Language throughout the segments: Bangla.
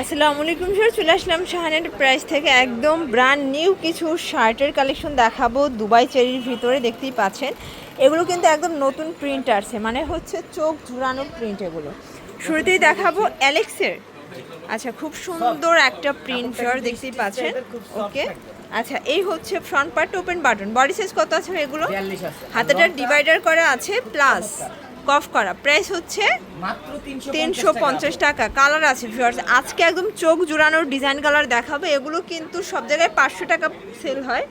আসসালামু আলাইকুম স্যার চলে আসলাম শাহানের প্রাইস থেকে একদম ব্র্যান্ড নিউ কিছু শার্টের কালেকশন দেখাবো দুবাই চেরির ভিতরে দেখতেই পাচ্ছেন। এগুলো কিন্তু একদম নতুন প্রিন্ট আসছে মানে হচ্ছে চোখ ঝুরানোর প্রিন্ট এগুলো। শুরুতেই দেখাবো অ্যালেক্সের। আচ্ছা খুব সুন্দর একটা প্রিন্ট দেখতেই পাচ্ছেন। ওকে আচ্ছা এই হচ্ছে front part open button body size কত আছে এগুলো? হাতাটার ডিভাইডার করা আছে প্লাস কফ করা। প্রাইস হচ্ছে তিনশো পঞ্চাশ টাকা। কালার আছে ভিউয়ার্স আজকে একদম চোখ জুড়ানোর ডিজাইন কালার দেখাবো। এগুলো কিন্তু সব জায়গায় পাঁচশো টাকা সেল হয়।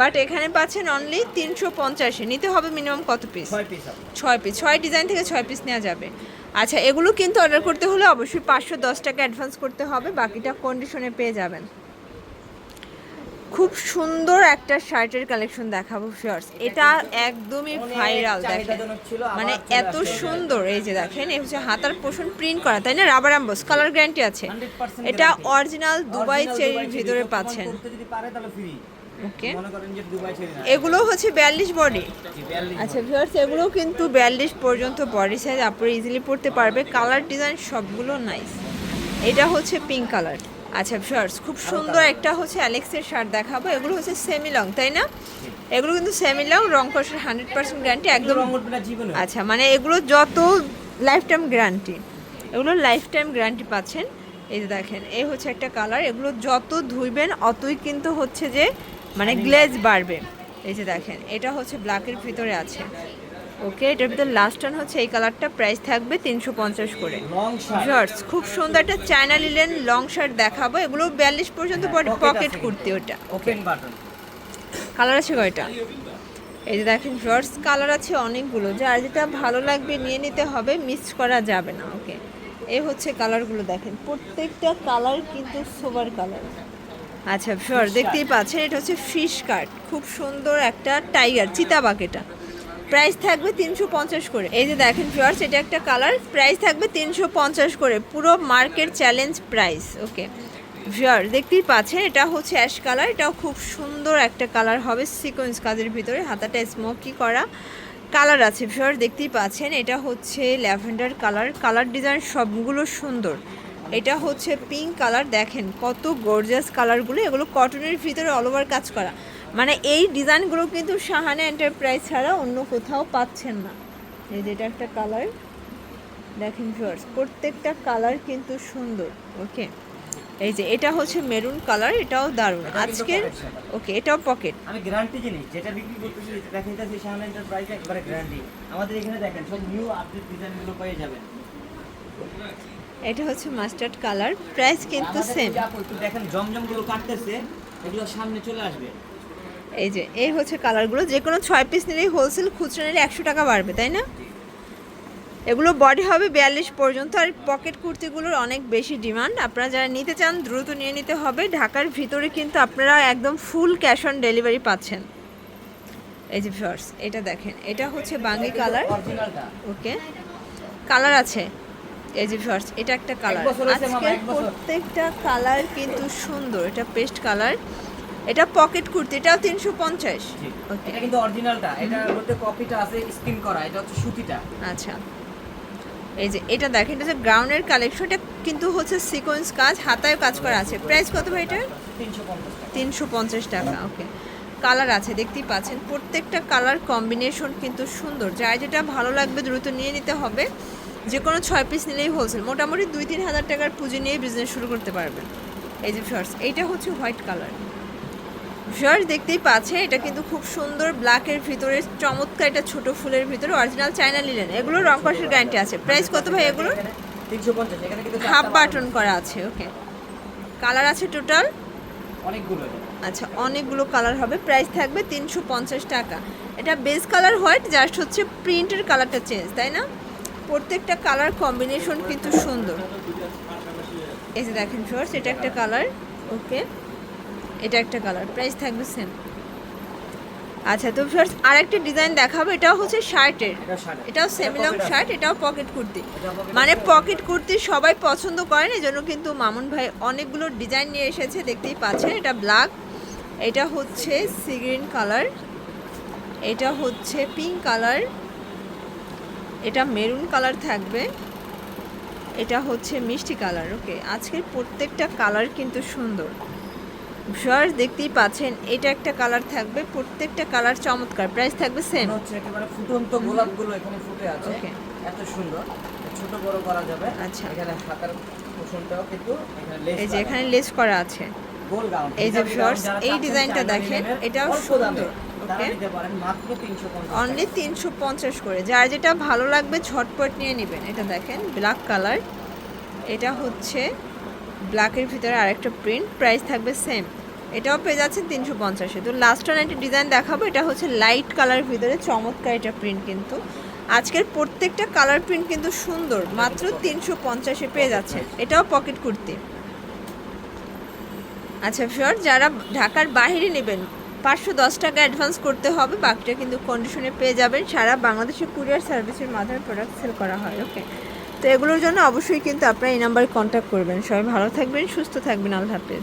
বাট এখানে পাচ্ছেন অনলি তিনশো পঞ্চাশে। নিতে হবে মিনিমাম কত পিস ছয় পিস ছয় ডিজাইন থেকে ছয় পিস নেওয়া যাবে। আচ্ছা এগুলো কিন্তু অর্ডার করতে হলে অবশ্যই পাঁচশো দশ টাকা অ্যাডভান্স করতে হবে। বাকিটা কন্ডিশনে পেয়ে যাবেন। খুব সুন্দর একটা শার্টের কালেকশন দেখাবো শিওর্স এটা একদমই ভাইরাল দেখেন। মানে এত সুন্দর এই যে দেখেন এই হচ্ছে হাতার পোষণ প্রিন্ট করা তাই না? রাবার অ্যাম্বস কালার গ্যারান্টি আছে। এটা অরিজিনাল দুবাই চেরির ভিতরে পাচ্ছেন। ওকে। এগুলো হচ্ছে বিয়াল্লিশ বডি আচ্ছা ভিউয়ার্স এগুলো কিন্তু বিয়াল্লিশ পর্যন্ত বডি সাইজ আপনারা ইজিলি পড়তে পারবে। কালার ডিজাইন সবগুলো নাইস এটা হচ্ছে পিঙ্ক কালার আচ্ছা ভিউয়ার্স খুব সুন্দর একটা হচ্ছে অ্যালেক্সের শার্ট দেখাবো। এগুলো হচ্ছে সেমি লং তাই না? এগুলো কিন্তু সেমি লং রং কষের হান্ড্রেড পার্সেন্ট গ্যারান্টি একদম। আচ্ছা মানে এগুলো যত লাইফ টাইম গ্যারান্টি এগুলো লাইফ টাইম গ্যারান্টি পাচ্ছেন। এই যে দেখেন এই হচ্ছে একটা কালার এগুলো যত ধুইবেন অতই কিন্তু হচ্ছে যে মানে গ্লেজ বাড়বে। এই যে দেখেন এটা হচ্ছে ব্ল্যাকের ভিতরে আছে। ওকে এটার ভিতরে লাস্ট টান হচ্ছে এই কালারটা প্রাইস থাকবে তিনশো পঞ্চাশ করে। শর্টস খুব সুন্দর একটা চায়না লিলেন লং শার্ট দেখাবো এগুলো বিয়াল্লিশ পর্যন্ত হ্যাঁ, পকেট কুর্তি ওটা। Open button। কালার আছে কয়টা? এই যে দেখেন শর্টস কালার আছে অনেকগুলো যার যেটা ভালো লাগবে নিয়ে নিতে হবে মিস করা যাবে না ওকে। এ হচ্ছে কালারগুলো দেখেন প্রত্যেকটা কালার কিন্তু সোবার কালার আচ্ছা শিওর দেখতেই পাচ্ছেন এটা হচ্ছে ফিশ কাট খুব সুন্দর একটা টাইগার চিতাবাঘ এটা। প্রাইস থাকবে তিনশো পঞ্চাশ করে। এই যে দেখেন ফিওর্স এটা একটা কালার প্রাইস থাকবে তিনশো পঞ্চাশ করে। পুরো market challenge price okay viewers দেখতেই পাচ্ছেন, এটা হচ্ছে অ্যাশ কালার এটাও খুব সুন্দর একটা কালার হবে সিকোয়েন্স কাজের ভিতরে, হাতাটা স্মোকি করা কালার আছে। ভিওর দেখতেই পাচ্ছেন, এটা হচ্ছে ল্যাভেন্ডার কালার কালার ডিজাইন সবগুলো সুন্দর। এটা হচ্ছে পিঙ্ক কালার দেখেন কত গর্জাস কালারগুলো এগুলো কটনের ভিতরে অল ওভার কাজ করা। মানে এই ডিজাইনগুলো কিন্তু সাহানা এন্টারপ্রাইজ ছাড়া অন্য কোথাও পাচ্ছেন না। এই যেটা একটা কালার। দেখেন ভিউয়ার্স প্রত্যেকটা কালার কিন্তু সুন্দর ওকে এই যে এটা হচ্ছে মেরুন কালার এটাও দারুণ। এটা আজকের ওকে এটাও পকেট আমি গ্যারান্টি জিনিস যেটা বিক্রি করতেছি দেখাইতেছি শাহানা এন্টারপ্রাইজ একবারে গ্যারান্টি আমাদের এখানে দেখেন সব নিউ আপডেট ডিজাইনগুলো পেয়ে যাবেন। এটা হচ্ছে মাস্টার্ড কালার প্রাইস কিন্তু সেম দেখেন জমজমগুলো কাটতেছে এগুলো সামনে চলে আসবে। এই যে এই হচ্ছে কালারগুলো। যে কোনো ছয় পিস নিলেই হোলসেল খুচরা নিলে একশো টাকা বাড়বে তাই না? এগুলো বডি হবে বিয়াল্লিশ পর্যন্ত আর পকেট কুর্তিগুলোর অনেক বেশি ডিমান্ড আপনারা যারা নিতে চান দ্রুত নিয়ে নিতে হবে। ঢাকার ভিতরে কিন্তু আপনারা একদম ফুল ক্যাশ অন ডেলিভারি পাচ্ছেন। এই যে ফার্স এটা দেখেন এটা হচ্ছে বাঙ্গি কালার ওকে কালার আছে। এই যে ফার্স এটা একটা কালার। প্রত্যেকটা কালার কিন্তু সুন্দর এটা পেস্ট কালার এটা পকেট কুর্তি এটাও তিনশো পঞ্চাশ। জি। ওকে এটা কিন্তু অরিজিনালটা এটার মধ্যে কপিটা আছে স্কিন করা এটা হচ্ছে সুতিটা। আচ্ছা। এই যে এটা দেখেন এটা হচ্ছে গ্রাউন্ডের কালেকশন এটা কিন্তু হচ্ছে সিকোয়েন্স কাজ হাতায় কাজ করা আছে। প্রাইস কত ভাই এটা তিনশো পঞ্চাশ টাকা। তিনশো পঞ্চাশ টাকা ওকে কালার আছে দেখতেই পাচ্ছেন। প্রত্যেকটা কালার কম্বিনেশন কিন্তু সুন্দর। যার যেটা ভালো লাগবে দ্রুত নিয়ে নিতে হবে। যে কোনো ছয় পিস নিলেই হোলসেল মোটামুটি দুই তিন হাজার টাকার পুঁজি নিয়ে বিজনেস শুরু করতে পারবেন। এই যে শর্টস এইটা হচ্ছে হোয়াইট কালার শর্টস দেখতেই পাচ্ছে এটা কিন্তু খুব সুন্দর ব্ল্যাকের ভিতরে চমৎকার এটা ছোট ফুলের ভিতরে অরিজিনাল চায়না লিলেন এগুলো রং কষের গ্যারান্টি আছে। প্রাইস কত ভাই এগুলো? হাফ বাটন করা আছে ওকে কালার আছে টোটাল অনেকগুলো আচ্ছা অনেকগুলো কালার হবে। প্রাইস থাকবে তিনশো পঞ্চাশ টাকা। এটা বেস কালার হোয়াইট জাস্ট হচ্ছে প্রিন্টের কালারটা চেঞ্জ তাই না? প্রত্যেকটা কালার কম্বিনেশন কিন্তু সুন্দর। এই যে দেখেন ফ্লোর্স এটা একটা কালার ওকে এটা একটা কালার প্রাইস থাকবে সেম আচ্ছা তো ফ্লোর্স আরেকটা ডিজাইন দেখাবো এটাও হচ্ছে শার্টের এটা শার্ট এটাও সেমিলং শার্ট এটাও পকেট কুর্তি। মানে পকেট কুর্তি সবাই পছন্দ করেন এই জন্য কিন্তু মামুন ভাই অনেকগুলো ডিজাইন নিয়ে এসেছে দেখতেই পাচ্ছেন এটা ব্ল্যাক এটা হচ্ছে সি গ্রিন কালার এটা হচ্ছে পিঙ্ক কালার এটা মেরুন কালার থাকবে এটা হচ্ছে মিষ্টি কালার ওকে আজকের প্রত্যেকটা কালার কিন্তু সুন্দর। ভিউয়ার্স দেখতেই পাচ্ছেন এটা একটা কালার থাকবে প্রত্যেকটা কালার চমৎকার। প্রাইস থাকবে সেম হচ্ছে একেবারে ফুটন্ত গোলাপগুলো এখানে ফুটে আছে। Okay. এত সুন্দর। ছোট বড় করা যাবে। আচ্ছা। এখানে হাতার পোষণটাও কিন্তু এখানে লেস এই যে এখানে লেস করা আছে। গোল গাউন এই যে viewers, এই ডিজাইনটা দেখেন, এটাও সুন্দর, তারা okay? নিতে পারেন মাত্র 350 অনলি তিনশো পঞ্চাশ করে। যার যেটা ভালো লাগবে ঝটপট নিয়ে নেবেন। এটা দেখেন ব্ল্যাক কালার এটা হচ্ছে ব্ল্যাকের ভিতরে আরেকটা প্রিন্ট প্রাইস থাকবে সেম এটাও পেয়ে যাচ্ছেন তিনশো পঞ্চাশে। তো লাস্ট ওয়ান একটা ডিজাইন দেখাবো, এটা হচ্ছে লাইট কালারের ভিতরে চমৎকার এটা প্রিন্ট কিন্তু। আজকের প্রত্যেকটা কালার প্রিন্ট কিন্তু সুন্দর, মাত্র তিনশো পঞ্চাশে পেয়ে যাচ্ছেন। এটাও পকেট কুর্তি। আচ্ছা ফিওর যারা ঢাকার বাইরে নেবেন, পাঁচশো দশ টাকা অ্যাডভান্স করতে হবে, বাকিটা কিন্তু কন্ডিশনে পেয়ে যাবেন। সারা বাংলাদেশে কুরিয়ার সার্ভিসের মাধ্যমে প্রোডাক্ট সেল করা হয় ওকে তো এগুলোর জন্য অবশ্যই কিন্তু আপনারা এই নাম্বারে কন্ট্যাক্ট করবেন। সবাই ভালো থাকবেন, সুস্থ থাকবেন। আল্লাহ হাফেজ।